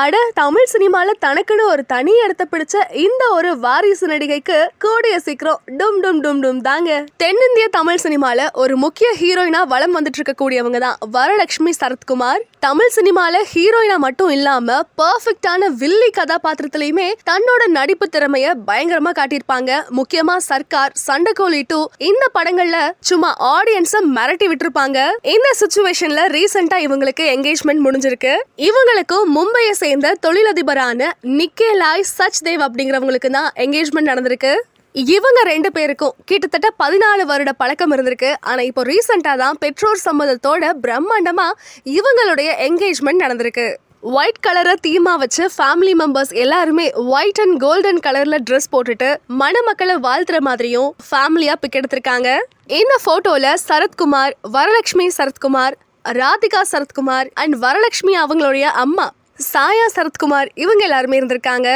அட தமிழ் சினிமாவில் தனக்குன்னு ஒரு தனி இடத்த பிடிச்ச இந்த ஒரு வாரிசு நடிகைக்கு கூடிய சீக்கிரம் டும் டும் டும் டும் தாங்க. தென்னிந்திய தமிழ் சினிமாவில் ஒரு முக்கிய ஹீரோயினா வளம் வந்துட்டு இருக்கக்கூடியவங்க தான் வரலட்சுமி சரத்குமார். தமிழ் சினிமாவில் ஹீரோயினா மட்டும் இல்லாம பர்ஃபெக்டான வில்லி கதாபாத்திரத்திலையுமே தன்னோட நடிப்பு திறமைய பயங்கரமா காட்டியிருப்பாங்க. முக்கியமா சர்க்கார் சண்டைக்கோழி டூ இந்த படங்கள்ல சும்மா ஆடியன்ஸை மிரட்டி விட்டுருப்பாங்க. இந்த சுச்சுவேஷன்ல ரீசெண்டா இவங்களுக்கு என்கேஜ்மெண்ட் முடிஞ்சிருக்கு. இவங்களுக்கும் மும்பையை சேர்ந்த தொழிலதிபரான நிக்கேலாய் சச்தேவ் அப்படிங்கிறவங்களுக்கு தான் என்கேஜ்மெண்ட் நடந்திருக்கு. இவங்க ரெண்டு பேருக்கும் கிட்டத்தட்ட பதினாலு வருட பழக்கம் இருந்திருக்கு. ஆனால் இப்போ ரீசெண்டாக தான் பெற்றோர் சம்மதத்தோட பிரம்மாண்டமாக இவங்களுடைய என்கேஜ்மெண்ட் நடந்திருக்கு. ஒயிட் கலரை தீமாக வச்சு ஃபேமிலி மெம்பர்ஸ் எல்லாருமே ஒயிட் அண்ட் கோல்டன் கலரில் ட்ரெஸ் போட்டுட்டு மணமக்களை வாழ்த்துற மாதிரியும் ஃபேமிலியாக பிக் எடுத்திருக்காங்க. இந்த ஃபோட்டோவில் சரத்குமார் வரலட்சுமி சரத்குமார் ராதிகா சரத்குமார் அண்ட் வரலட்சுமி அவங்களுடைய அம்மா சாயா சரத்குமார் இவங்க எல்லாருமே இருந்திருக்காங்க.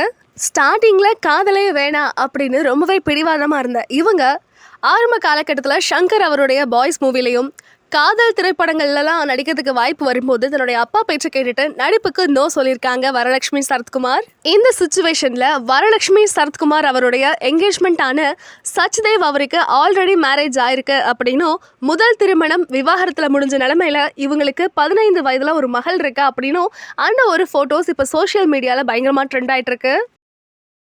ஸ்டார்டிங்கில் காதலே வேணாம் அப்படின்னு ரொம்பவே பிடிவாதமாக இருந்த இவங்க ஆரம்ப காலகட்டத்தில் ஷங்கர் அவருடைய பாய்ஸ் மூவிலையும் காதல் திரைப்படங்கள்லாம் நடிக்கிறதுக்கு வாய்ப்பு வரும்போது தன்னுடைய அப்பா பேச்சை கேட்டுட்டு நடிப்புக்கு நோ சொல்லியிருக்காங்க வரலட்சுமி சரத்குமார். இந்த சுச்சுவேஷனில் வரலட்சுமி சரத்குமார் அவருடைய என்கேஜ்மெண்ட்டான சச்தேவ் அவருக்கு ஆல்ரெடி மேரேஜ் ஆயிருக்கு அப்படின்னும் முதல் திருமணம் விவாகரத்தில் முடிஞ்ச நிலமையில இவங்களுக்கு பதினைந்து வயதில் ஒரு மகள் இருக்கா அப்படின்னும் அந்த ஒரு ஃபோட்டோஸ் இப்போ சோஷியல் மீடியாவில் பயங்கரமாக ட்ரெண்ட் ஆகிட்டு இருக்கு.